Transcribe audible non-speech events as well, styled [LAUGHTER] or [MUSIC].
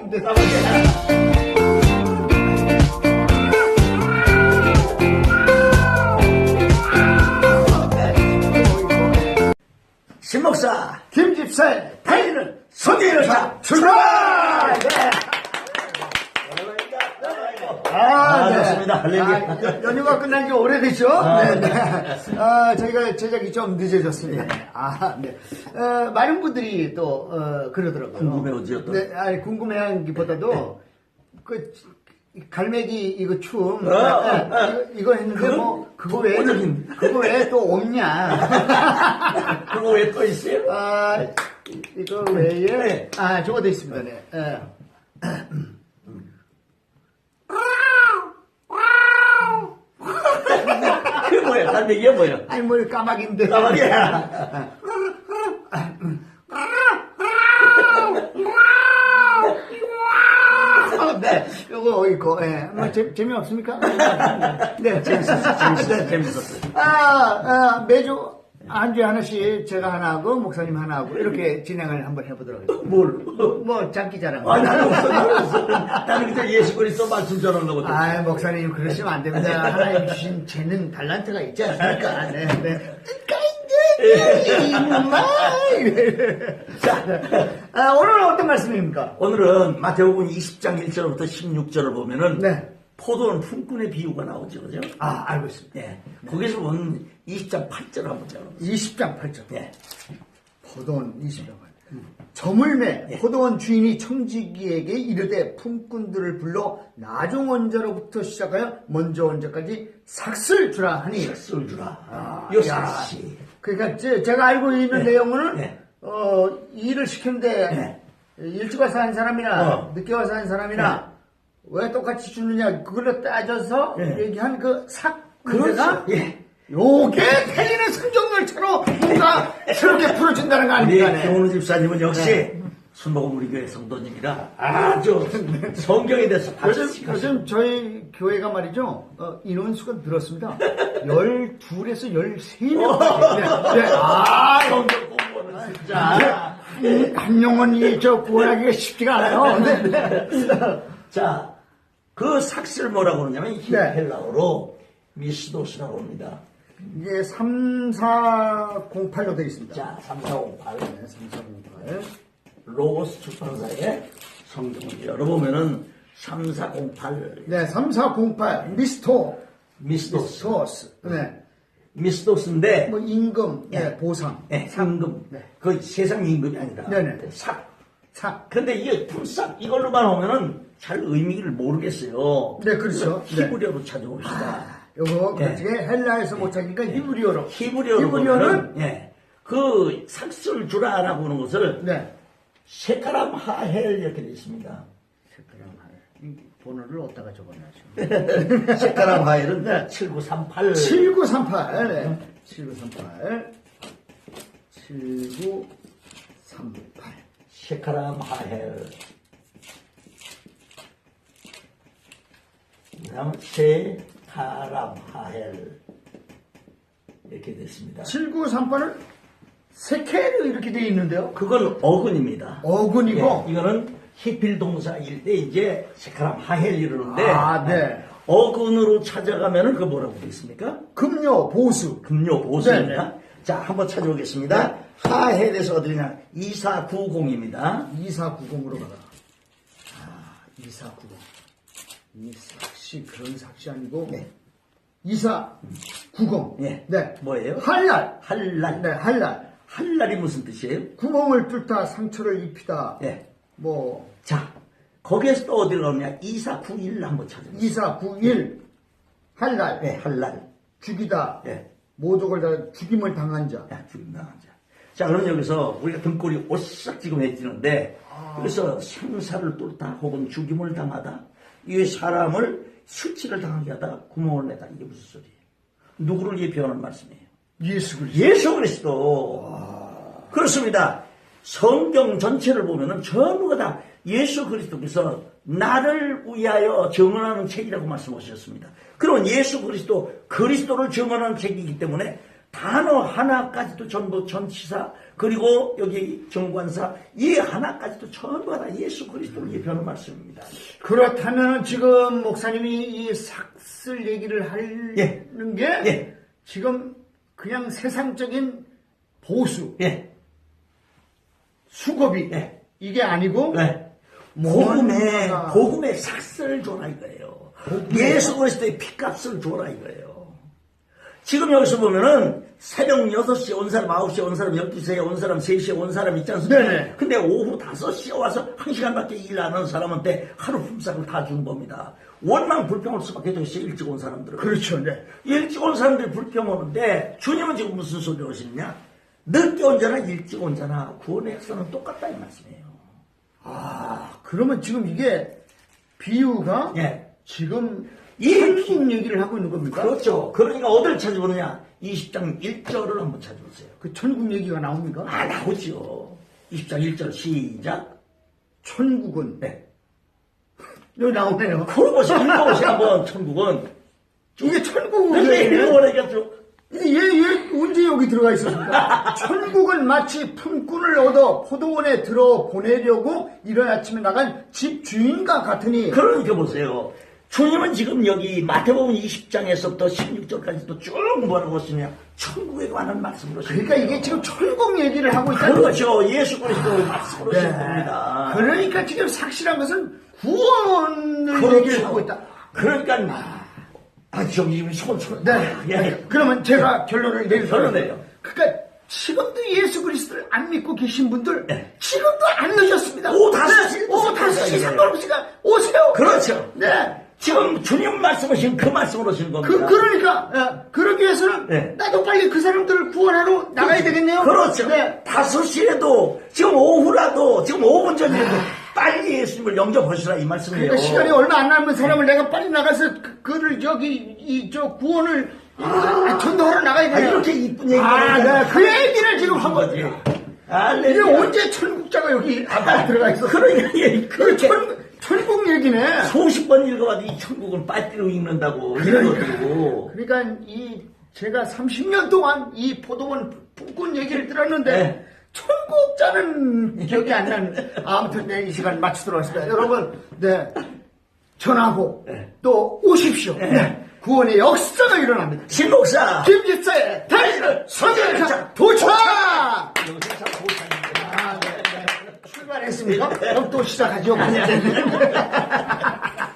까마귀. 신목사 김집사의 달리는 성경의사 출발! 네. 아, 네. 좋습니다. 할렐루야. 아, 연- 연휴가 끝난 지 오래됐죠? 네, 네. 아, 저희가 제작이 좀 늦어졌습니다. 아, 네. 어, 많은 분들이 또, 어, 그러더라고요. 궁금해오지요, 또? 네, 아니, 궁금해한 기보다도, 그, 갈매기 이거 춤, 어, 네, 어, 이거, 이거 했는데 뭐, 그거 외에, 오늘인. 그거 외에 또 없냐. [LAUGHS] 그거 왜 또 있어요? 아, 이거 외에, 네. 아, 저거 돼 있습니다, 네. 예. 그게 뭐야? 갈매기가 뭐야? 아니, 뭘 까마귀인데. 까마귀야. 아, 네, 요거 있고, 예. 뭐, 재, 재미없습니까? [LAUGHS] 네. 재밌었어요. 재밌었어요. 아, 아, 매주 한 주에 하나씩 제가 하나 하고, 목사님 하나 하고, 이렇게 진행을 한번 해보도록 하겠습니다. 뭘? 뭐, 뭐 장기 자랑. 아, 나는 없어, 나는 없어. 나는 그냥 예수 그리스도 말씀 거거든. 아, 목사님 그러시면 안 됩니다. 하나님 주신 재능, 달란트가 있지 않습니까? 네, 네. 자, 아, 오늘은 어떤 말씀입니까? 오늘은 마태복음 20장 1절부터 16절을 보면은 네. 포도는 품꾼의 비유가 나오죠, 그죠? 아, 알고 있습니다. 네. 거기서 보면 20장 8절 한번 자 20장 8절. 네. 포도원 20장 8절. 저물매 포도원 주인이 청지기에게 이르되 품꾼들을 불러 나중 원자로부터 시작하여 먼저 원자까지 삭슬 주라 하니 삭슬 주라. 아, 요 야. 삭시. 그러니까 제, 가 알고 있는 내용은 네. 어, 일을 시켰는데 네. 일찍 와서 한 사람이나 어. 늦게 와서 한 사람이나 왜 똑같이 주느냐 그걸로 따져서 네. 얘기한 그삭 그렇죠. 문제가 예. 요게 달리는 성경열차로 뭔가 새롭게 풀어준다는 거 우리 아닙니까? 네. 경훈 집사님은 역시 순복음 우리 교회 성도님이라 아주 성경에 대해서 요즘, 요즘 저희 교회가 말이죠, 어, 인원수가 늘었습니다. 12에서 13명. 네, 네. 아, 성경 공부는 진짜. 한, 한 영혼이 저 구원하기가 쉽지가 않아요. 네, 네. 자, 그 삭슬 뭐라고 그러냐면 네. 헬라어로 미스도스라고 합니다. 이게 3408로 되어 있습니다. 자, 3408. 네, 3408. 로고스 출판사의 성경을 열어보면은 3408 네, 3408. 미스토. 미스도스. 미스토스. 네. 미스도스인데 뭐, 임금. 네, 예. 보상. 네, 상금. 네. 그 세상 임금이 아니라 네네. 삭. 사. 근데 이게 품삯 이걸로만 오면은 잘 의미를 모르겠어요. 네, 그렇죠. 그래서 히브리어로 찾아봅시다. 아, 요거, 네. 그중에 헬라에서 못 찾으니까 히브리어로. 히브리어로 히브리어는? 예. 그 삭슬 주라라고 하는 것을 네. 셰카람 하헬 이렇게 되어 있습니다. 색깔랑 하여. 번호를 어디다가 적어놔죠? 셰카람 [LAUGHS] 하헬은 7938. 7938. 네. 7938. 7938. 셰카람 하헬. 셰카람 하헬 이렇게 됐습니다. 7938은 세케르 이렇게 되어 있는데요. 그건 어근입니다. 어근이고. 예, 이거는 히필 동사일 때 이제 셰카람 하헬 이러는데 아, 네. 어근으로 찾아가면은 그 뭐라고 되어 있습니까? 금요, 보수. 금요 보수입니다. 네, 자, 한번 찾아보겠습니다. 하헬에서 어디냐? 2490입니다. 2490으로 가라. 아, 2490. 이 삭시, 그런 삭시 아니고. 네. 2490. 예. 네. 뭐예요? 할날. 할날. 네, 할날. 할날이 무슨 뜻이에요? 구멍을 뚫다 상처를 입히다. 예. 뭐, 자, 거기에서 또 어디로 가느냐? 2491 한번 찾아보세요. 2491. 할날. 네, 할날. 죽이다. 예. 모독을 다 죽임을 당한 자. 야, 죽인다. 자, 자, 그럼 여기서 우리가 등골이 오싹 지금 해지는데, 그래서 생사를 뚫다 혹은 죽임을 당하다, 이 사람을 수치를 당하게 하다 구멍을 내다. 이게 무슨 소리예요? 누구를 예표하는 말씀이에요? 예수 그리스도. 예수 그리스도. 그렇습니다. 성경 전체를 보면은 전부가 다 예수 그리스도께서 나를 위하여 증언하는 책이라고 말씀하셨습니다. 그러면 예수 그리스도, 그리스도를 증언하는 책이기 때문에 단어 하나까지도 전부 전치사 그리고 여기 정관사 이 하나까지도 전부 다 예수 그리스도를 예표하는 말씀입니다. 그렇다면 지금 목사님이 이 삭슬 얘기를 하는 예. 게 예. 지금 그냥 세상적인 보수, 예, 수고비 예. 이게 아니고 네. 복음의 뭔가가- 복음의 삭스를 줘라 이거예요. 예수 그리스도의 피값을 줘라 이거예요. 지금 여기서 보면은 새벽 6시에 온 사람, 9시에 온 사람, 12시에 온 사람, 3시에 온 사람 있지 않습니까? 네네. 근데 오후 5시에 와서 1시간밖에 일 안 하는 사람한테 하루 품삯을 다 준 겁니다. 원망 불평할 수밖에 없어요. 일찍 온 사람들은. 그렇죠. 네. 일찍 온 사람들이 불평 오는데 주님은 지금 무슨 소리 하시느냐? 늦게 온 자나 일찍 온 자나 구원의 역사는 똑같다 이 말씀이에요. 아, 그러면 지금 이게 비유가 예. 지금 이 천국 얘기를 하고 있는 겁니까? 그렇죠. 그러니까 어디를 찾아보느냐? 20장 1절을 한번 찾아보세요. 그 천국 얘기가 나옵니까? 아, 나오죠. 20장 1절 시작. 천국은 네. [LAUGHS] 여기 나오네요. 풀어보세요. 읽어보세요. 한번 천국은. 이게 천국은 근데 얘기네. 읽어보니까 얘, 얘 언제 여기 들어가 있었습니까? [LAUGHS] 천국은 마치 품꾼을 얻어 포도원에 들어 보내려고 이른 아침에 나간 집 주인과 같으니 그러니까 보세요. 주님은 지금 여기 마태복음 20장에서부터 16절까지도 쭉 뭐라고 했으냐. 천국에 관한 말씀으로 그러니까 이게 지금 천국 얘기를 하고 있다는 거죠. 그렇죠. 예수 그리스도의 말씀으로 시작됩니다 그러니까 지금 삭실한 것은 구원을 그렇죠. 얘기를 하고 있다. 그러니까 아 저기 지금 손 손. 네. 예. 그러면 제가 결론을 내리죠. 결론 내요. 그러니까 지금도 예수 그리스도를 안 믿고 계신 분들 네. 지금도 안 늦었습니다. 오후 다섯 시, 네. 오후 다섯 시 예. 상관없으니까 오세요. 그렇죠. 네. 지금 주님 말씀하신 그 말씀으로 하시는 겁니다. 그, 그러니까, 예, 그러기 위해서는, 네. 나도 빨리 그 사람들을 구원하러 나가야 되겠네요. 그렇죠. 네. 다섯 시에도 지금 오후라도 지금 5분 전이라도 빨리 예수님을 영접하시라 이 말씀이에요. 그러니까 시간이 얼마 안 남은 사람을 내가 빨리 나가서 그, 그를 저기, 이, 저 구원을, 아, 전도하러 나가야 아, 되네요. 이렇게 이쁜 얘기를 아, 하잖아요. 네. 그 얘기를 지금 한 거지. 이게 알레루야. 언제 천국자가 여기 앞에 들어가 있어? 그러니까 예, 그 그렇게 천, 천국 얘기네. 수십 번 읽어봐도 이 천국은 빨대로 읽는다고 그러니까. 읽어가지고 그러니까 이 제가 30년 동안 이 포도원 품꾼 얘기를 들었는데 네. 천국자는 기억이 안 나는. [LAUGHS] 아무튼 네, 이 시간 마치도록 하겠습니다. 여러분, 네 전하고 네. 또 오십시오. 네. 구원의 역사가 일어납니다. 신목사 김집사의 달리는 선전차 도착! 여기서 참 고상입니다. 아, 네, 네. 출발했습니까? 그럼 또 시작하죠. [LAUGHS]